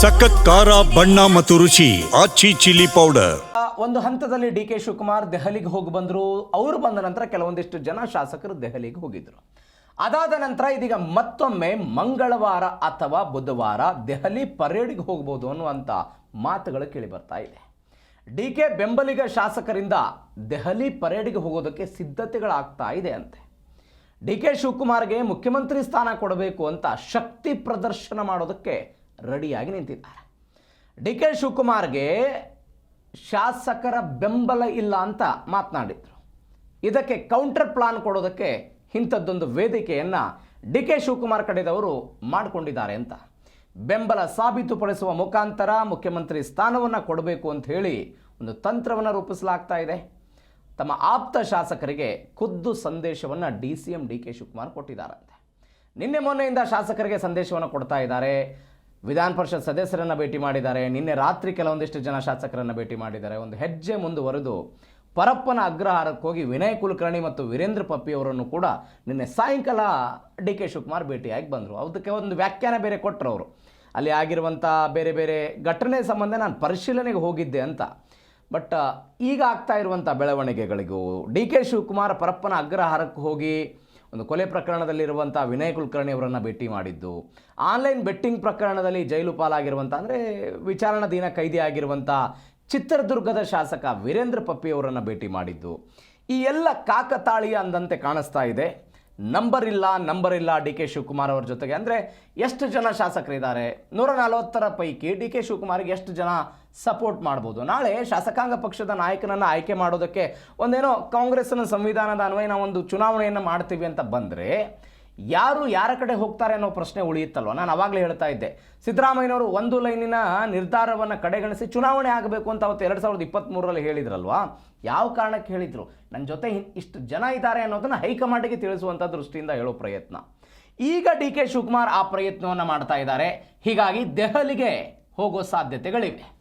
ಸಖತ್ ಖಾರ, ಬಣ್ಣ ಮತ್ತು ರುಚಿ, ಆಚಿ ಚಿಲ್ಲಿ ಪೌಡರ್. ಒಂದು ಹಂತದಲ್ಲಿ ಡಿ ಕೆ ಶಿವಕುಮಾರ್ ದೆಹಲಿಗೆ ಹೋಗಿ ಬಂದರು. ಅವರು ಬಂದ ನಂತರ ಕೆಲವೊಂದಿಷ್ಟು ಜನ ಶಾಸಕರು ದೆಹಲಿಗೆ ಹೋಗಿದ್ರು. ಅದಾದ ನಂತರ ಇದೀಗ ಮತ್ತೊಮ್ಮೆ ಮಂಗಳವಾರ ಅಥವಾ ಬುಧವಾರ ದೆಹಲಿ ಪರೇಡ್ಗೆ ಹೋಗ್ಬೋದು ಅನ್ನುವಂಥ ಮಾತುಗಳು ಕೇಳಿ ಬರ್ತಾ ಇದೆ. ಡಿ ಕೆ ಬೆಂಬಲಿಗ ಶಾಸಕರಿಂದ ದೆಹಲಿ ಪರೇಡ್ಗೆ ಹೋಗೋದಕ್ಕೆ ಸಿದ್ಧತೆಗಳಾಗ್ತಾ ಇದೆ ಅಂತೆ. ಡಿ ಕೆ ಶಿವಕುಮಾರ್ಗೆ ಮುಖ್ಯಮಂತ್ರಿ ಸ್ಥಾನ ಕೊಡಬೇಕು ಅಂತ ಶಕ್ತಿ ಪ್ರದರ್ಶನ ಮಾಡೋದಕ್ಕೆ ರೆಡಿಯಾಗಿ ನಿಂತಿದ್ದಾರೆ. ಡಿ ಕೆ ಶಿವಕುಮಾರ್ಗೆ ಶಾಸಕರ ಬೆಂಬಲ ಇಲ್ಲ ಅಂತ ಮಾತನಾಡಿದರು. ಇದಕ್ಕೆ ಕೌಂಟರ್ ಪ್ಲಾನ್ ಕೊಡೋದಕ್ಕೆ ಇಂಥದ್ದೊಂದು ವೇದಿಕೆಯನ್ನು ಡಿ ಕೆ ಶಿವಕುಮಾರ್ ಕಡೆದವರು ಮಾಡಿಕೊಂಡಿದ್ದಾರೆ ಅಂತ. ಬೆಂಬಲ ಸಾಬೀತುಪಡಿಸುವ ಮುಖಾಂತರ ಮುಖ್ಯಮಂತ್ರಿ ಸ್ಥಾನವನ್ನು ಕೊಡಬೇಕು ಅಂತ ಹೇಳಿ ಒಂದು ತಂತ್ರವನ್ನು ರೂಪಿಸಲಾಗ್ತಾ ಇದೆ. ತಮ್ಮ ಆಪ್ತ ಶಾಸಕರಿಗೆ ಖುದ್ದು ಸಂದೇಶವನ್ನು D C M D K Shivakumar ಕೊಟ್ಟಿದ್ದಾರಂತೆ. ನಿನ್ನೆ ಮೊನ್ನೆಯಿಂದ ಶಾಸಕರಿಗೆ ಸಂದೇಶವನ್ನು ಕೊಡ್ತಾ ಇದ್ದಾರೆ. ವಿಧಾನ ಪರಿಷತ್ ಸದಸ್ಯರನ್ನು ಭೇಟಿ ಮಾಡಿದ್ದಾರೆ. ನಿನ್ನೆ ರಾತ್ರಿ ಕೆಲವೊಂದಿಷ್ಟು ಜನ ಶಾಸಕರನ್ನು ಭೇಟಿ ಮಾಡಿದ್ದಾರೆ. ಒಂದು ಹೆಜ್ಜೆ ಮುಂದುವರೆದು ಪರಪ್ಪನ ಅಗ್ರಹಾರಕ್ಕೆ ಹೋಗಿ ವಿನಯ್ ಕುಲಕರ್ಣಿ ಮತ್ತು ವೀರೇಂದ್ರ ಪಪ್ಪಿಯವರನ್ನು ಕೂಡ ನಿನ್ನೆ ಸಾಯಂಕಾಲ ಡಿ ಕೆ ಶಿವಕುಮಾರ್ ಭೇಟಿಯಾಗಿ ಬಂದರು. ಅದಕ್ಕೆ ಒಂದು ವ್ಯಾಖ್ಯಾನ ಬೇರೆ ಕೊಟ್ಟರು ಅವರು. ಅಲ್ಲಿ ಆಗಿರುವಂಥ ಬೇರೆ ಬೇರೆ ಘಟನೆ ಸಂಬಂಧ ನಾನು ಪರಿಶೀಲನೆಗೆ ಹೋಗಿದ್ದೆ ಅಂತ. ಬಟ್ ಈಗ ಆಗ್ತಾ ಇರುವಂಥ ಬೆಳವಣಿಗೆಗಳಿಗೂ ಡಿ ಕೆ ಶಿವಕುಮಾರ್ ಪರಪ್ಪನ ಅಗ್ರಹಾರಕ್ಕೆ ಹೋಗಿ ಒಂದು ಕೊಲೆ ಪ್ರಕರಣದಲ್ಲಿರುವಂಥ ವಿನಯ್ ಕುಲಕರ್ಣಿ ಅವರನ್ನು ಭೇಟಿ ಮಾಡಿದ್ದು. ಆನ್ಲೈನ್ ಬೆಟ್ಟಿಂಗ್ ಪ್ರಕರಣದಲ್ಲಿ ಜೈಲು ಪಾಲಾಗಿರುವಂಥ ಅಂದರೆ ವಿಚಾರಣಾಧೀನ ಕೈದಿ ಆಗಿರುವಂಥ ಚಿತ್ರದುರ್ಗದ ಶಾಸಕ ವೀರೇಂದ್ರ ಪಪ್ಪಿ ಅವರನ್ನು ಭೇಟಿ ಮಾಡಿದ್ದು. ಈ ಎಲ್ಲ ಕಾಕತಾಳಿಯ ಅಂದಂತೆ ಕಾಣಿಸ್ತಾ ಇದೆ. ನಂಬರ್ ಇಲ್ಲ ನಂಬರ್ ಇಲ್ಲ ಡಿ ಕೆ ಶಿವಕುಮಾರ್ ಅವ್ರ ಜೊತೆಗೆ. ಅಂದರೆ ಎಷ್ಟು ಜನ ಶಾಸಕರಿದ್ದಾರೆ? ನೂರ ನಲವತ್ತರ ಪೈಕಿ ಡಿ ಕೆ ಶಿವಕುಮಾರ್ಗೆ ಎಷ್ಟು ಜನ ಸಪೋರ್ಟ್ ಮಾಡ್ಬೋದು? ನಾಳೆ ಶಾಸಕಾಂಗ ಪಕ್ಷದ ನಾಯಕನನ್ನು ಆಯ್ಕೆ ಮಾಡೋದಕ್ಕೆ ಒಂದೇನೋ ಕಾಂಗ್ರೆಸ್ನ ಸಂವಿಧಾನದ ಅನ್ವಯ ನಾವು ಒಂದು ಚುನಾವಣೆಯನ್ನು ಮಾಡ್ತೀವಿ ಅಂತ ಬಂದರೆ ಯಾರು ಯಾರ ಕಡೆ ಹೋಗ್ತಾರೆ ಅನ್ನೋ ಪ್ರಶ್ನೆ ಉಳಿಯುತ್ತಲ್ವ? ನಾನು ಅವಾಗಲೇ ಹೇಳ್ತಾ ಇದ್ದೆ. ಸಿದ್ದರಾಮಯ್ಯನವರು ಒಂದು ಲೈನಿನ ನಿರ್ಧಾರವನ್ನು ಕಡೆಗಣಿಸಿ ಚುನಾವಣೆ ಆಗಬೇಕು ಅಂತ ಅವತ್ತು ಎರಡು ಸಾವಿರದ ಇಪ್ಪತ್ತ್ಮೂರರಲ್ಲಿ ಹೇಳಿದ್ರಲ್ವಾ? ಯಾವ ಕಾರಣಕ್ಕೆ ಹೇಳಿದರು? ನನ್ನ ಜೊತೆ ಇಷ್ಟು ಜನ ಇದ್ದಾರೆ ಅನ್ನೋದನ್ನು ಹೈಕಮಾಂಡಿಗೆ ತಿಳಿಸುವಂಥ ದೃಷ್ಟಿಯಿಂದ ಹೇಳೋ ಪ್ರಯತ್ನ. ಈಗ ಡಿ ಕೆ ಶಿವಕುಮಾರ್ ಆ ಪ್ರಯತ್ನವನ್ನು ಮಾಡ್ತಾ ಇದ್ದಾರೆ. ಹೀಗಾಗಿ ದೆಹಲಿಗೆ ಹೋಗೋ ಸಾಧ್ಯತೆಗಳಿವೆ.